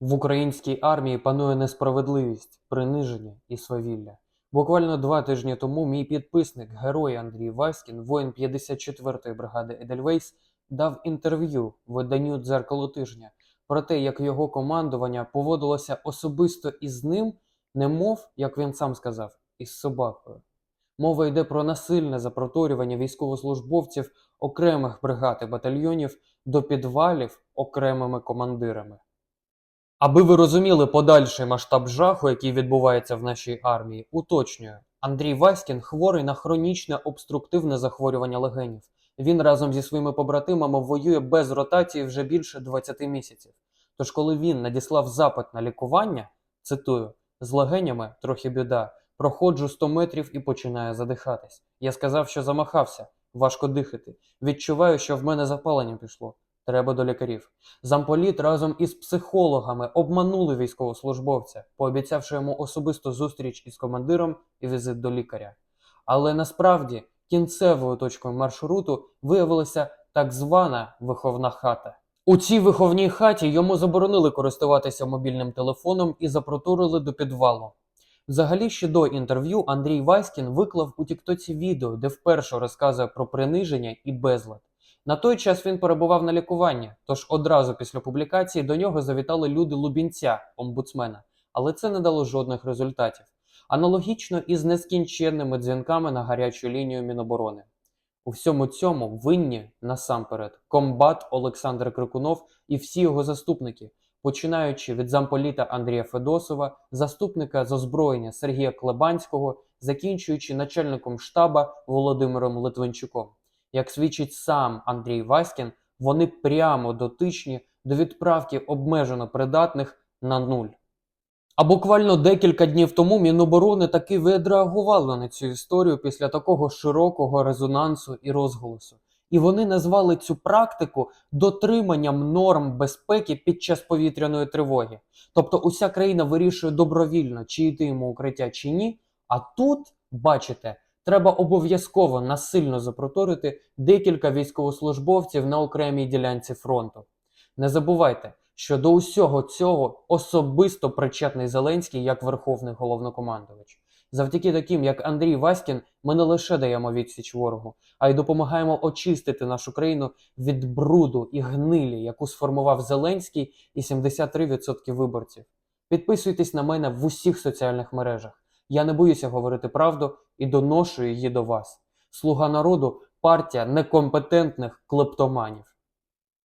В українській армії панує несправедливість, приниження і свавілля. Буквально два тижні тому мій підписник, герой Андрій Васькін, воїн 54-ї бригади Едельвейс, дав інтерв'ю виданню дзеркало тижня про те, як його командування поводилося особисто із ним, немов, як він сам сказав, із собакою. Мова йде про насильне запроторювання військовослужбовців окремих бригад і батальйонів до підвалів окремими командирами. Аби ви розуміли подальший масштаб жаху, який відбувається в нашій армії, уточнюю. Андрій Васькін хворий на хронічне обструктивне захворювання легенів. Він разом зі своїми побратимами воює без ротації вже більше 20 місяців. Тож, коли він надіслав запит на лікування, цитую, з легенями трохи біда, проходжу 100 метрів і починаю задихатись. Я сказав, що замахався, важко дихати. Відчуваю, що в мене запалення пішло. Треба до лікарів. Замполіт разом із психологами обманули військовослужбовця, пообіцявши йому особисту зустріч із командиром і візит до лікаря. Але насправді кінцевою точкою маршруту виявилася так звана виховна хата. У цій виховній хаті йому заборонили користуватися мобільним телефоном і запроторили до підвалу. Взагалі, ще до інтерв'ю Андрій Васькін виклав у Тіктоці відео, де вперше розказує про приниження і безлад. На той час він перебував на лікуванні, тож одразу після публікації до нього завітали люди Лубінця, омбудсмена, але це не дало жодних результатів. Аналогічно із нескінченними дзвінками на гарячу лінію Міноборони. У всьому цьому винні насамперед комбат Олександр Крикунов і всі його заступники, починаючи від замполіта Андрія Федосова, заступника з озброєння Сергія Клебанського, закінчуючи начальником штаба Володимиром Литвинчуком. Як свідчить сам Андрій Васькін, вони прямо дотичні до відправки обмежено придатних на нуль. А буквально декілька днів тому Міноборони таки відреагували на цю історію після такого широкого резонансу і розголосу. І вони назвали цю практику дотриманням норм безпеки під час повітряної тривоги. Тобто уся країна вирішує добровільно, чи йти йому укриття, чи ні. А тут, бачите, треба обов'язково насильно запроторити декілька військовослужбовців на окремій ділянці фронту. Не забувайте, що до усього цього особисто причетний Зеленський як верховний головнокомандувач. Завдяки таким, як Андрій Васькін, ми не лише даємо відсіч ворогу, а й допомагаємо очистити нашу країну від бруду і гнилі, яку сформував Зеленський і 73% виборців. Підписуйтесь на мене в усіх соціальних мережах. Я не боюся говорити правду і доношу її до вас. Слуга народу партія некомпетентних клептоманів.